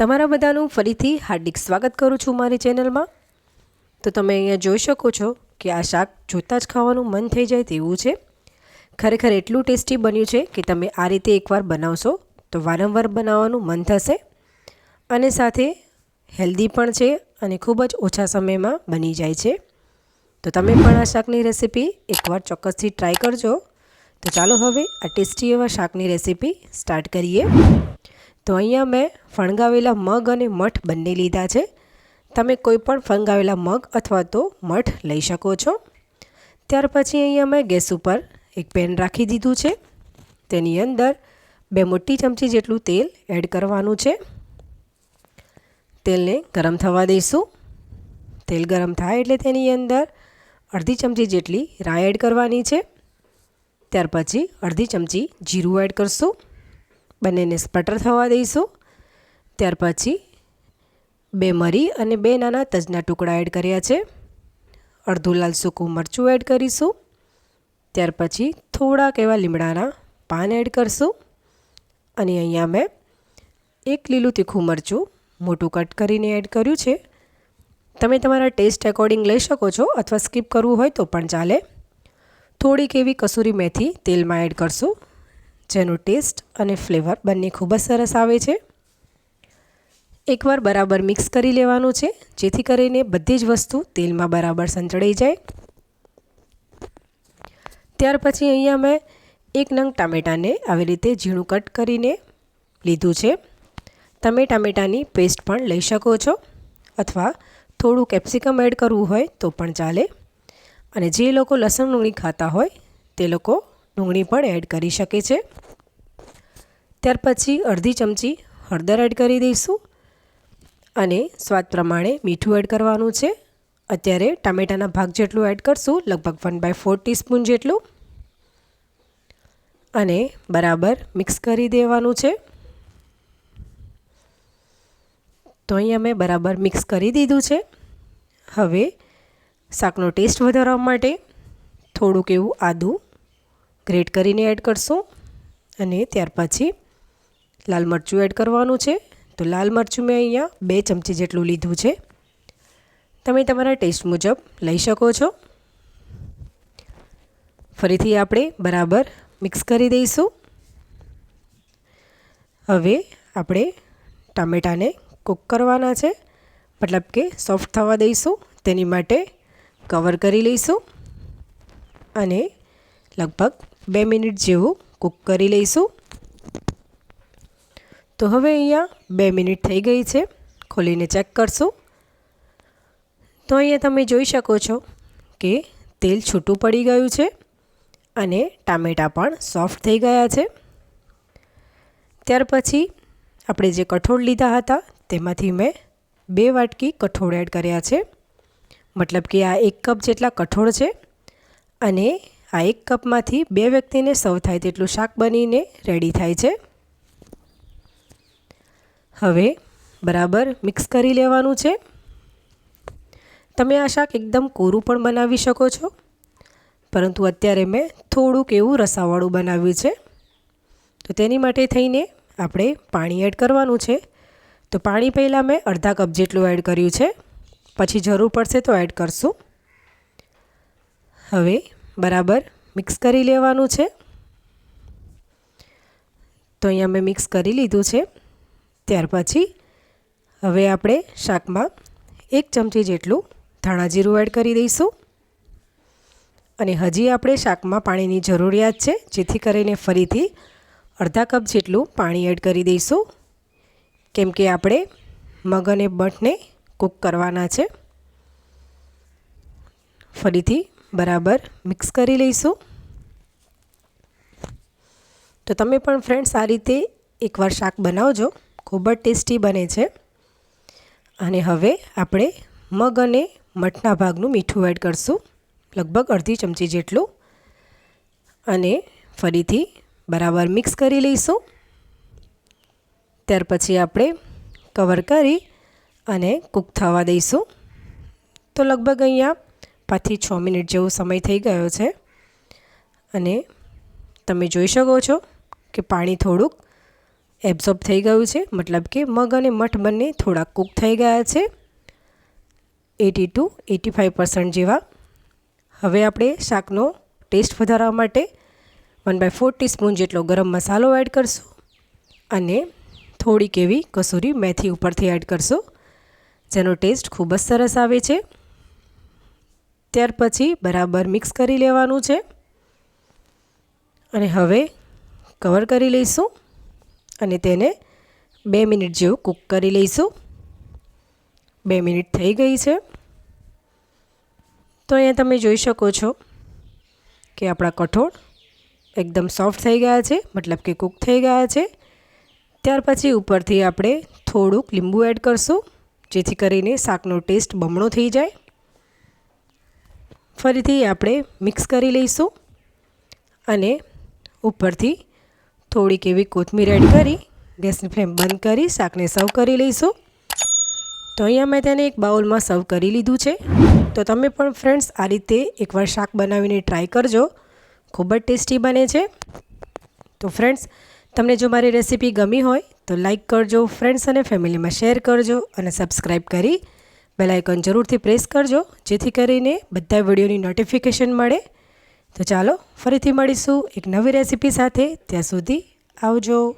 તમારા બધાનું ફરીથી હાર્દિક સ્વાગત કરું છું મારી ચેનલમાં. તો તમે અહીંયા જોઈ શકો છો કે આ શાક જોતાં જ ખાવાનું મન થઈ જાય તેવું છે. ખરેખર એટલું ટેસ્ટી બન્યું છે કે તમે આ રીતે એકવાર બનાવશો તો વારંવાર બનાવવાનું મન થશે. અને સાથે હેલ્ધી પણ છે અને ખૂબ જ ઓછા સમયમાં બની જાય છે. તો તમે પણ આ શાકની રેસીપી એકવાર ચોક્કસથી ટ્રાય કરજો. તો ચાલો હવે આ ટેસ્ટી એવા શાકની રેસીપી સ્ટાર્ટ કરીએ. તો અહીંયા મેં ફણગાવેલા મગ અને મઠ બંને લીધા છે. તમે કોઈ પણ ફણગાવેલા મગ અથવા તો મઠ લઈ શકો છો. ત્યાર પછી અહીંયા મેં ગેસ ઉપર એક પેન રાખી દીધું છે. તેની અંદર બે મોટી ચમચી જેટલું તેલ એડ કરવાનું છે. તેલને ગરમ થવા દઈશું. તેલ ગરમ થાય એટલે તેની અંદર અડધી ચમચી જેટલી રાય એડ કરવાની છે. ત્યાર પછી અડધી ચમચી જીરું એડ કરશું. બંનેને સ્પટર થવા દઈશું. ત્યાર પછી બે મરી અને બે નાના તજના ટુકડા એડ કર્યા છે. અડધું લાલ સૂકું મરચું એડ કરીશું. ત્યાર પછી થોડાક એવા લીમડાના પાન એડ કરશું. અને અહીંયા મેં એક લીલું તીખું મરચું મોટું કટ કરીને એડ કર્યું છે. તમે તમારા ટેસ્ટ એકોર્ડિંગ લઈ શકો છો અથવા સ્કીપ કરવું હોય તો પણ ચાલે. થોડીક એવી કસૂરી મેથી તેલમાં એડ કરશું. જેનો ટેસ્ટ અને ફ્લેવર બંને ખૂબ જ સરસ આવે છે. એકવાર બરાબર મિક્સ કરી લેવાનું છે, જેથી કરીને બધી જ વસ્તુ તેલમાં બરાબર સંચડાઈ જાય. ત્યાર પછી અહીંયા મેં એક નંગ ટામેટાને આવી રીતે ઝીણું કટ કરીને લીધું છે. તમે ટામેટાની પેસ્ટ પણ લઈ શકો છો, અથવા થોડું કેપ્સિકમ એડ કરવું હોય તો પણ ચાલે. અને જે લોકો લસણ ડુંગળી ખાતા હોય, તે લોકો ડુંગળી પણ એડ કરી શકે છે. ત્યાર પછી અડધી ચમચી હળદર એડ કરી દઈશું અને સ્વાદ પ્રમાણે મીઠું એડ કરવાનું છે. અત્યારે ટામેટાના ભાગ જેટલું એડ કરશું, લગભગ વન બાય ફોર ટીસ્પૂન જેટલું. અને બરાબર મિક્સ કરી દેવાનું છે. તો અહીં અમે બરાબર મિક્સ કરી દીધું છે. હવે શાકનો ટેસ્ટ વધારવા માટે થોડુંક એવું આદું ગ્રેટ કરીને એડ કરશું અને ત્યાર પછી લાલ મરચું એડ કરવાનું છે. તો લાલ મરચું મેં અહીંયા બે ચમચી જેટલું લીધું છે. તમે તમારા ટેસ્ટ મુજબ લઈ શકો છો. ફરીથી આપણે બરાબર મિક્સ કરી દઈશું. હવે આપણે ટામેટાને કૂક કરવાના છે. મતલબ કે સોફ્ટ થવા દઈશું. તેની માટે કવર કરી લઈશું. અને લગભગ બે મિનિટ જેવું કૂક કરી લઈશું. તો હવે અહીંયા બે મિનિટ થઈ ગઈ છે. ખોલીને ચેક કરશું. તો અહીંયા તમે જોઈ શકો છો કે તેલ છૂટું પડી ગયું છે અને ટામેટાં પણ સોફ્ટ થઈ ગયા છે. ત્યાર પછી આપણે જે કઠોળ લીધા હતા તેમાંથી મેં બે વાટકી કઠોળ એડ કર્યા છે. મતલબ કે આ એક કપ જેટલા કઠોળ છે અને આ એક કપમાંથી બે વ્યક્તિને સર્વ થાય તેટલું શાક બનીને રેડી થાય છે. હવે બરાબર મિક્સ કરી લેવાનું છે. તમે આ શાક એકદમ કોરું પણ બનાવી શકો છો. પરંતુ અત્યારે મેં થોડુંક એવું રસાવાળું બનાવ્યું છે. તો તેની માટે થઈને આપણે પાણી એડ કરવાનું છે. તો પાણી પહેલાં મેં અડધા કપ જેટલું એડ કર્યું છે. પછી જરૂર પડશે તો એડ કરશું. હવે બરાબર? મિક્સ કરી લેવાનું છે. તો અહીંયા મેં મિક્સ કરી લીધું છે. ત્યાર પછી હવે આપણે શાકમાં એક ચમચી જેટલું ધાણા જીરું એડ કરી દઈશું. અને હજી આપણે શાકમાં પાણીની જરૂરિયાત છે, જેથી કરીને ફરીથી અડધા કપ જેટલું પાણી એડ કરી દઈશું. કેમ કે આપણે મગ અને બટને કૂક કરવાના છે. ફરીથી બરાબર મિક્સ કરી લઈશું. તો તમે પણ ફ્રેન્ડ્સ આ રીતે એકવાર શાક બનાવજો, ખૂબ જ ટેસ્ટી બને છે. અને હવે આપણે મગ અને મઠના ભાગનું મીઠું એડ કરશું, લગભગ અડધી ચમચી જેટલું. અને ફરીથી બરાબર મિક્સ કરી લઈશું. ત્યાર પછી આપણે કવર કરી અને કૂક થવા દઈશું. તો લગભગ અહીંયા પાંચથી છ મિનિટ જેવો સમય થઈ ગયો છે. અને તમે જોઈ શકો છો કે પાણી થોડુંક એબ્ઝોર્બ થઈ ગયું છે. મતલબ કે મગ અને મઠ બંને થોડા કૂક થઈ ગયા છે. Eighty two eighty five percent જેવા. હવે આપણે શાકનો ટેસ્ટ વધારવા માટે વન બાય ફોર ટીસ્પૂન જેટલો ગરમ મસાલો એડ કરશું અને થોડીક એવી કસૂરી મેથી ઉપરથી એડ કરશું, જેનો ટેસ્ટ ખૂબ જ સરસ આવે છે. ત્યાર પછી બરાબર મિક્સ કરી લેવાનું છે. અને હવે કવર કરી લઈશું અને તેને બે મિનિટ જેવું કૂક કરી લઈશું. બે મિનિટ થઈ ગઈ છે. તો અહીંયા તમે જોઈ શકો છો કે આપણા કઠોળ એકદમ સોફ્ટ થઈ ગયા છે, મતલબ કે કૂક થઈ ગયા છે. ત્યાર પછી ઉપરથી આપણે થોડુંક લીંબુ એડ કરશું, જેથી કરીને શાકનો ટેસ્ટ બમણો થઈ જાય. ફરીથી આપણે મિક્સ કરી લઈશું અને ઉપરથી થોડીક એવી કોથમીર એડ કરી, ગેસની ફ્લેમ બંધ કરી, શાકને સર્વ કરી લઈશું. તો અહીંયા મેં તેને એક બાઉલમાં સર્વ કરી લીધું છે. તો તમે પણ ફ્રેન્ડ્સ આ રીતે એકવાર શાક બનાવીને ટ્રાય કરજો. ખૂબ જ ટેસ્ટી બને છે. તો ફ્રેન્ડ્સ, તમને જો મારી રેસીપી ગમી હોય તો લાઈક કરજો, ફ્રેન્ડ્સ અને ફેમિલીમાં શેર કરજો અને સબસ્ક્રાઈબ કરી બેલ આઇકન જરૂરથી પ્રેસ કરજો, જેથી કરીને બધા વિડીયોની નોટિફિકેશન મળે. તો ચાલો, ફરીથી મળીશું એક નવી રેસીપી સાથે. ત્યાં સુધી આવજો.